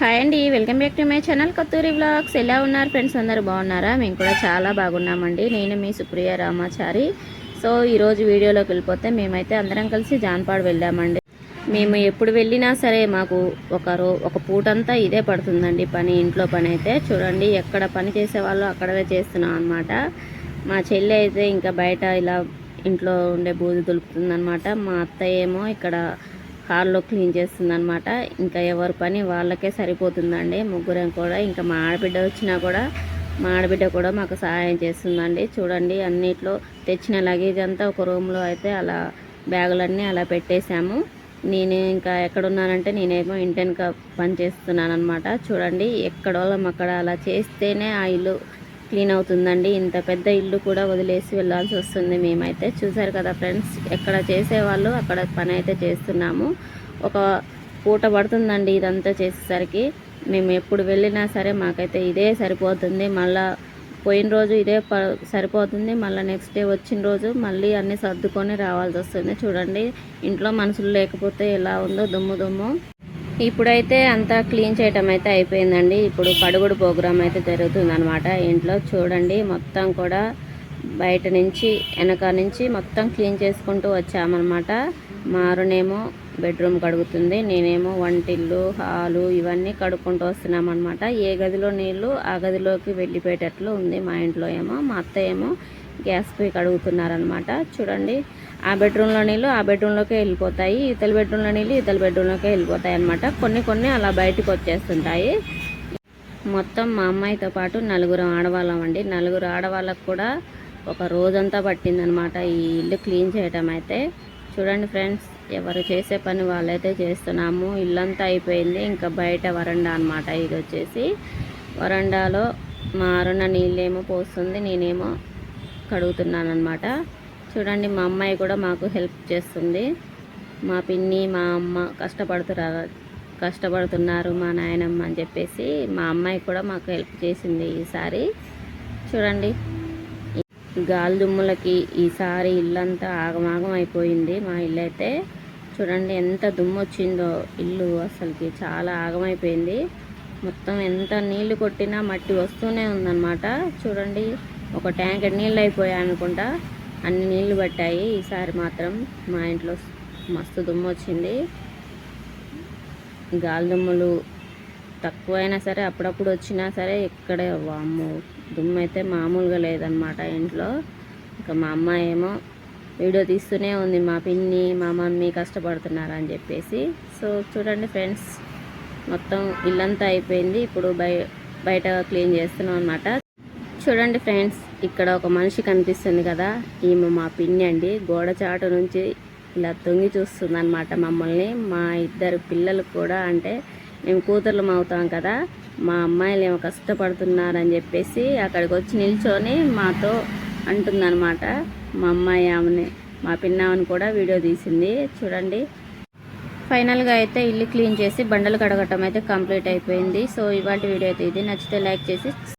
Hi అండి welcome back to my channel Katthuri vlogs ఎలా ఉన్నారు ఫ్రెండ్స్? అందరు బాగున్నారా? మేము కూడా చాలా బాగున్నామండి. నేను మీ సుప్రియ రామాచారి. సో ఈరోజు వీడియోలోకి వెళ్ళిపోతే మేమైతే అందరం కలిసి జాన్పాడు వెళ్ళామండి మేము ఎప్పుడు వెళ్ళినా సరే మాకు ఒక రో ఒక పూటంతా ఇదే పడుతుందండి పని ఇంట్లో పని అయితే. చూడండి ఎక్కడ పని చేసే వాళ్ళు అక్కడే చేస్తున్నాం అనమాట మా చెల్లి అయితే ఇంకా బయట ఇలా ఇంట్లో ఉండే బూజు దులుపుతుందనమాట మా అత్త ఏమో ఇక్కడ హాల్లో క్లీన్ చేస్తుంది అనమాట ఇంకా ఎవరి పని వాళ్ళకే సరిపోతుందండి. ముగ్గురం కూడా ఇంకా మా ఆడబిడ్డ వచ్చినా కూడా మా ఆడబిడ్డ కూడా మాకు సహాయం చేస్తుందండి. చూడండి అన్నిట్లో తెచ్చిన లగేజ్ అంతా ఒక రూమ్లో అయితే అలా బ్యాగులన్నీ అలా పెట్టేశాము. నేను ఇంకా ఎక్కడున్నానంటే నేనేమో ఇంటెన్గా పనిచేస్తున్నాను అనమాట చూడండి ఎక్కడోళ్ళం అక్కడ అలా చేస్తేనే ఆ ఇల్లు క్లీన్ అవుతుందండి. ఇంత పెద్ద ఇల్లు కూడా వదిలేసి వెళ్ళాల్సి వస్తుంది మేమైతే. చూసారు కదా ఫ్రెండ్స్ ఎక్కడ చేసేవాళ్ళు అక్కడ పని అయితే చేస్తున్నాము. ఒక పూట పడుతుందండి ఇదంతా చేసేసరికి. మేము ఎప్పుడు వెళ్ళినా సరే మాకైతే ఇదే సరిపోతుంది. మళ్ళా పోయిన రోజు ఇదే ప సరిపోతుంది. మళ్ళీ నెక్స్ట్ డే వచ్చిన రోజు మళ్ళీ అన్నీ సర్దుకొని రావాల్సి వస్తుంది. చూడండి ఇంట్లో మనుషులు లేకపోతే ఎలా ఉందో దుమ్ము దుమ్ము. ఇప్పుడైతే అంతా క్లీన్ చేయటం అయితే అయిపోయిందండి. ఇప్పుడు పడుగుడు ప్రోగ్రామ్ అయితే జరుగుతుందనమాట ఇంట్లో చూడండి మొత్తం కూడా బయట నుంచి వెనక నుంచి మొత్తం క్లీన్ చేసుకుంటూ వచ్చామన్నమాట. మారునేమో బెడ్రూమ్ కడుగుతుంది. నేనేమో వంటిల్లు హాలు ఇవన్నీ కడుక్కుంటూ వస్తున్నామన్నమాట. ఏ గదిలో నీళ్ళు ఆ గదిలోకి వెళ్ళిపోయేటట్లు ఉంది మా ఇంట్లో ఏమో. మా అత్త ఏమో గ్యాస్ పోయి కడుగుతున్నారనమాట చూడండి ఆ బెడ్రూమ్లో నీళ్ళు ఆ బెడ్రూమ్లోకే వెళ్ళిపోతాయి. ఇతల బెడ్రూమ్లో నీళ్ళు ఇతల బెడ్రూమ్లోకే వెళ్ళిపోతాయి అనమాట కొన్ని కొన్ని అలా బయటకు వచ్చేస్తుంటాయి. మొత్తం మా అమ్మాయితో పాటు నలుగురు ఆడవాళ్ళం అండి. నలుగురు ఆడవాళ్ళకు కూడా ఒక రోజంతా పట్టిందనమాట ఈ ఇల్లు క్లీన్ చేయటం అయితే. చూడండి ఫ్రెండ్స్ ఎవరు చేసే పని వాళ్ళైతే చేస్తున్నాము. ఇల్లంతా అయిపోయింది. ఇంకా బయట వరండా అనమాట ఇది వచ్చేసి వరండాలో మా అరుణ నీళ్ళేమో పోస్తుంది. నేనేమో కడుగుతున్నాను అనమాట చూడండి మా అమ్మాయి కూడా మాకు హెల్ప్ చేస్తుంది. మా పిన్ని మా అమ్మ కష్టపడుతున్నారు కష్టపడుతున్నారు మా నాయనమ్మ అని చెప్పేసి మా అమ్మాయి కూడా మాకు హెల్ప్ చేసింది ఈసారి. చూడండి గాలిదుమ్ములకి ఈసారి ఇల్లంతా ఆగమాగం అయిపోయింది. మా ఇల్లు అయితే చూడండి ఎంత దుమ్ము వచ్చిందో ఇల్లు అసలుకి చాలా ఆగమైపోయింది. మొత్తం ఎంత నీళ్ళు కొట్టినా మట్టి వస్తూనే ఉందన్నమాట. చూడండి ఒక ట్యాంక్ నీళ్ళు అయిపోయాయి అనుకుంటా. అన్ని నీళ్ళు పట్టాయి. ఈసారి మాత్రం మా ఇంట్లో మస్తు దుమ్ము వచ్చింది గాలిదుమ్ములు తక్కువైనా సరే అప్పుడప్పుడు వచ్చినా సరే ఇక్కడే వాము దుమ్ము అయితే మామూలుగా లేదనమాట ఇంట్లో. ఇంకా మా అమ్మ ఏమో వీడియో తీస్తూనే ఉంది మా పిన్ని మా మమ్మీ కష్టపడుతున్నారు అని చెప్పేసి. సో చూడండి ఫ్రెండ్స్ మొత్తం ఇల్లంతా అయిపోయింది. ఇప్పుడు బయ బయట క్లీన్ చేస్తున్నాం అనమాట చూడండి ఫ్రెండ్స్ ఇక్కడ ఒక మనిషి కనిపిస్తుంది కదా. ఈమె మా పిన్ని అండి. గోడ చాటు నుంచి ఇలా తొంగి చూస్తుంది అనమాట మమ్మల్ని. మా ఇద్దరు పిల్లలు కూడా అంటే మేము కూతుర్లం అవుతాం కదా మా అమ్మాయిలు ఏమో కష్టపడుతున్నారని చెప్పేసి అక్కడికి వచ్చి నిల్చొని మాతో అంటుందన్నమాట. మా అమ్మాయి ఆమెని మా పిన్నామని కూడా వీడియో తీసింది. చూడండి. ఫైనల్గా అయితే ఇల్లు క్లీన్ చేసి బండలు కడగటం అయితే కంప్లీట్ అయిపోయింది. సో ఇవాళ వీడియో అయితే ఇది. నచ్చితే లైక్ చేసి